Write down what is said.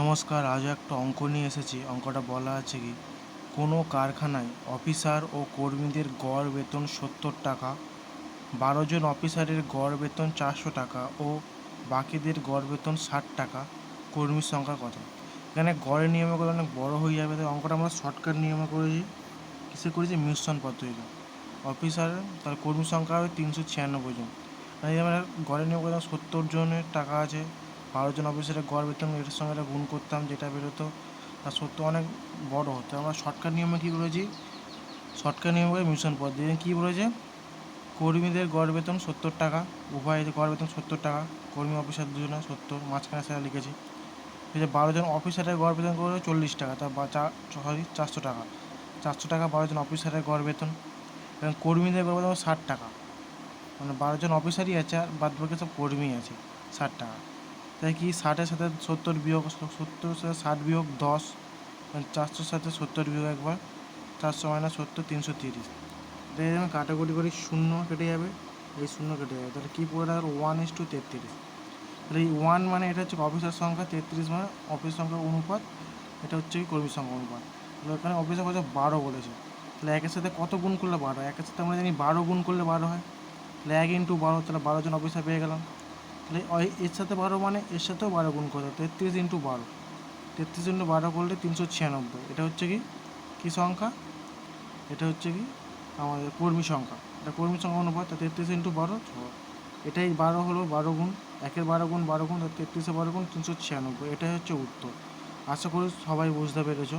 নমস্কার আজ একটা অঙ্ক নিয়ে এসেছি। অঙ্কটা বলা আছে কি, কোনো কারখানায় অফিসার ও কর্মীদের গড় বেতন সত্তর টাকা, বারো জন অফিসারের গড় বেতন চারশো টাকা ও বাকিদের গড় বেতন ষাট টাকা, কর্মীর সংখ্যা কত? এখানে গড়ের নিয়মে করলে অনেক বড় হয়ে যাবে, তাই অঙ্কটা আমরা শর্টকাট নিয়মে করেছি। কিসে করেছি? মিশ্রণ পদ্ধতিতে। অফিসার, তার কর্মী সংখ্যা হবে তিনশো ছিয়ানব্বই জন। আমরা গড়ের নিয়ম সত্তর জনের টাকা আছে বারো জন অফিসারের গড় বেতন এটার সঙ্গে এটা গুণ করতাম, যেটা বেরোতো। আর সত্য অনেক বড় হতো। আমরা শর্টকাট নিয়মে কী করেছি? শর্টকাট নিয়ম করে মিশন পদ্ধতি কী বলেছে? কর্মীদের গড় বেতন সত্তর টাকা, উভয়ের গড় বেতন সত্তর টাকা, কর্মী অফিসার দুজনে সত্তর, মাঝখানে সেটা লিখেছি। যে বারো জন অফিসারের গড় বেতন করে চল্লিশ টাকা, তা বা সরি চারশো টাকা। চারশো টাকা বারো জন অফিসারের গড় বেতন, এবং কর্মীদের গড় বেতন ষাট টাকা। মানে বারো জন অফিসারই আছে, আর বাদ বাকি সব কর্মী আছে, ষাট টাকা। তাই কি ষাটের সাথে সত্তর বিয়োগ, সত্তর সাথে ষাট বিয়োগ, দশ মানে চারশোর সাথে সত্তর বিয়োগ একবার, চারশো মাইনাস সত্তর, তিনশো তিরিশ। তাই যখন কাটাকুটি করি শূন্য কেটে যাবে, এই শূন্য কেটে যাবে। তাহলে কী পড়ে থাকল ওয়ান ইস টু তেত্রিশ? তাহলে এই ওয়ান মানে এটা হচ্ছে অফিসার সংখ্যা, তেত্রিশ মানে অফিস সংখ্যা অনুপাত, এটা হচ্ছে কর্মী সংখ্যা অনুপাত। তাহলে এখানে অফিসের কথা বারো বলেছে। তাহলে একের সাথে কত গুণ করলে বারো একের সাথে আমরা জানি বারো গুণ করলে বারো হয়। তাহলে এক ইন্টু বারো, তাহলে বারো জন অফিসার পেয়ে গেলাম। তাহলে এর সাথে বারো মানে এর সাথেও বারো গুণ করতে তেত্রিশ ইন্টু বারো। তেত্রিশ ইন্টু বারো করলে তিনশো ছিয়ানব্বই। এটা হচ্ছে কি? কী সংখ্যা? এটা হচ্ছে কি? আমাদের কর্মী সংখ্যা। এটা কর্মী সংখ্যা অনুপাত, তা তেত্রিশ ইন্টু বারো ছ এটাই বারো হলো বারো গুণ, একের বারো গুণ বারো গুণ তেত্রিশে বারো গুণ, তিনশো ছিয়ানব্বই। এটাই হচ্ছে উত্তর। আশা করি সবাই বুঝতে পেরেছ।